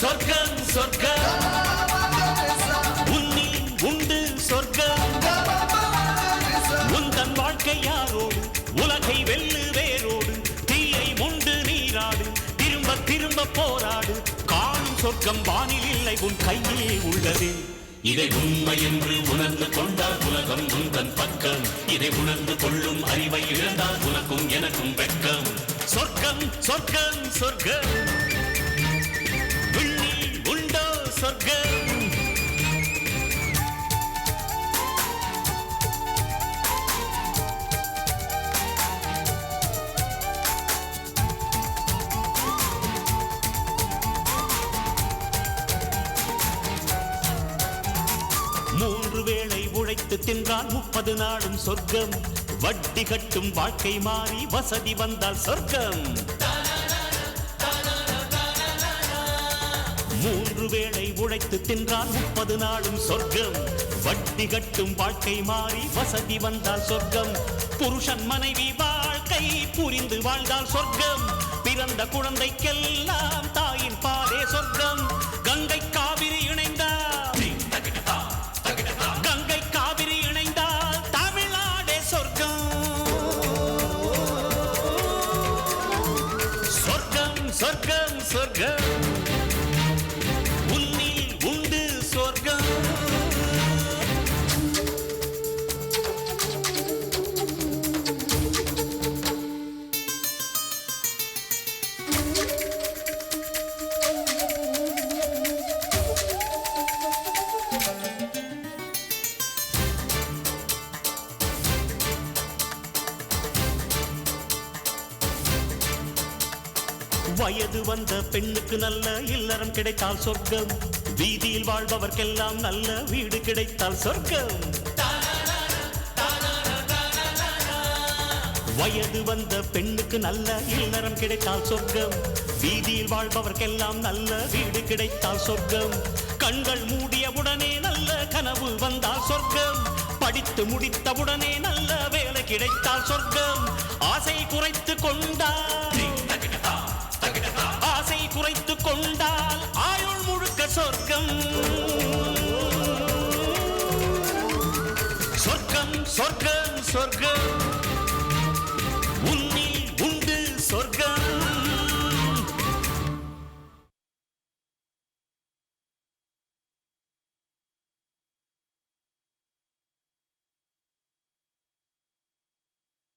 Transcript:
சொர்க்கம் உன்னில் உண்டு சொர்க்கம். உந்தன் வாழ்க்கை யாரோடு உலகை வெல்லு வேரோடு தீயை முண்டு நீராடு திரும்ப திரும்ப போராடு. காணும் சொர்க்கம் வானில் இல்லை உன் கையிலே உள்ளது. இதை உண்மை என்று உணர்ந்து கொண்டால் உலகம் உந்தன் பக்கம். இதை உணர்ந்து கொள்ளும் அறிவை இழந்தால் உனக்கும் எனக்கும் வெட்கம். சொர்க்கம் சொர்க்கம் சொர்க்கம். மூன்று வேளை உழைத்து தின்றால் முப்பது நாளும் சொர்க்கம். வட்டி கட்டும் வாழ்க்கை மாறி வசதி வந்தால் சொர்க்கம். மூன்று வேளை உழைத்து தின்றால் முப்பது நாளும் சொர்க்கம். வட்டி கட்டும் வாழ்க்கை மாறி வசதி வந்தால் சொர்க்கம். புருஷன் மனைவி வாழ்க்கை புரிந்து வாழ்ந்தால் சொர்க்கம். பிறந்த குழந்தைக்கெல்லாம் தாயின் பாலே சொர்க்கம். கங்கை சொர்க்கம் சொர்க்கம் வயது வந்த பெண்ணுக்கு நல்ல இல்லறம் கிடைத்தால் சொர்க்கம். வீதியில் வாழ்பவர்க்கெல்லாம் நல்ல வீடு கிடைத்தால் சொர்க்கம். வயது வந்த பெண்ணுக்கு நல்ல இல்லறம் கிடைத்தால் சொர்க்கம். வீதியில் வாழ்பவர்க்கெல்லாம் நல்ல வீடு கிடைத்தால் சொர்க்கம். கண்கள் மூடியவுடனே நல்ல கனவு வந்தால் சொர்க்கம். படித்து முடித்தவுடனே நல்ல வேலை கிடைத்தால் சொர்க்கம். ஆசை குறைத்து கொண்டார் சொர்க்கம் சொர்க்கம் சொர்க்கம்.